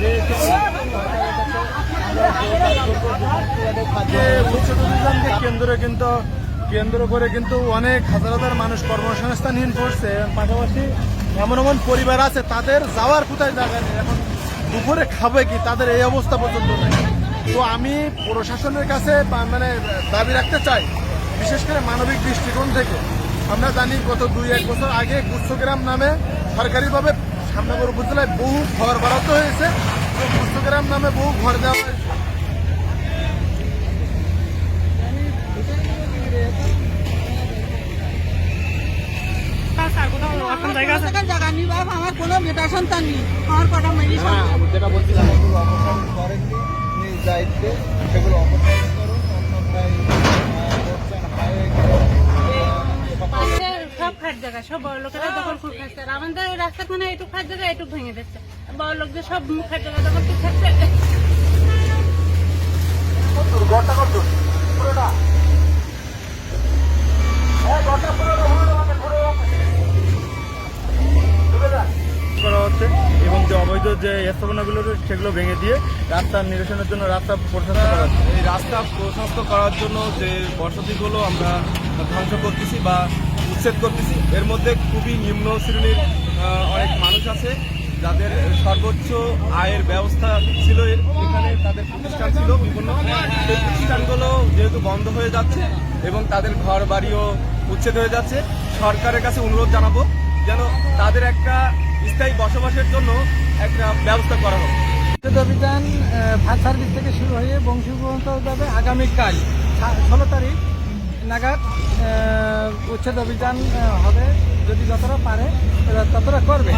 যে কেন্দ্র কিন্তু, কেন্দ্র করে কিন্তু অনেক হাজার হাজার মানুষ কর্মসংস্থানহীন করছে। পাশাপাশি এমন এমন পরিবার আছে, তাদের যাওয়ার কোথায় জায়গা নেই। এখন দুপুরে খাবে কি? তাদের এই অবস্থা পর্যন্ত নেই। তো আমি প্রশাসনের কাছে মানে দাবি রাখতে চাই, বিশেষ করে মানবিক দৃষ্টিকোণ থেকে। আমরা জানি গত দুই এক বছর আগে গুচ্ছগ্রাম নামে সরকারিভাবে সামনেবর উপজেলায় বহু ঘর বরাদ্দ হয়েছে। তো নামে বহু ঘর দেওয়া হয়েছে। আমার কোনো বেটা সন্তান নেই। আমার কটা মেয়ে হ্যাঁ যেটা বলছিলাম এগুলো অপসারণ দায়িত্বে সেগুলো অপসারণ করুন অন্যথায় সব খাট জায়গা সব বড় লোকেরা দখল করে খাচ্ছে আর আমাদের মানে খাট জায়গা ভেঙে দিচ্ছে। বড় লোকদের সব খাট জায়গা দখল করে খাচ্ছে করা হচ্ছে এবং যে অবৈধ যে স্থাপনাগুলো রয়েছে সেগুলো ভেঙে দিয়ে রাস্তার নিরসনের জন্য রাস্তা প্রশস্ত করা এই রাস্তা প্রশস্ত করার জন্য যে বসতিগুলো আমরা ধ্বংস করতেছি বা উচ্ছেদ করতেছি। এর মধ্যে খুবই নিম্ন শ্রেণির অনেক মানুষ আছে। যাদের সর্বোচ্চ আয়ের ব্যবস্থা ছিল এখানে তাদের প্রতিষ্ঠান ছিল বিভিন্ন। সেই প্রতিষ্ঠানগুলো যেহেতু বন্ধ হয়ে যাচ্ছে এবং তাদের ঘর বাড়িও উচ্ছেদ হয়ে যাচ্ছে, সরকারের কাছে অনুরোধ জানাব যেন তাদের একটা স্থায়ী বসবাসের জন্য একটা ব্যবস্থা করা হোক। অভিযান ফায়ার সার্ভিস থেকে শুরু হয়ে বংশী পর্যন্ত যাবে আগামীকাল ষোলো তারিখ। উচ্ছেদ অভিযান হবে। যদি যতটা পারে ততটা করবে।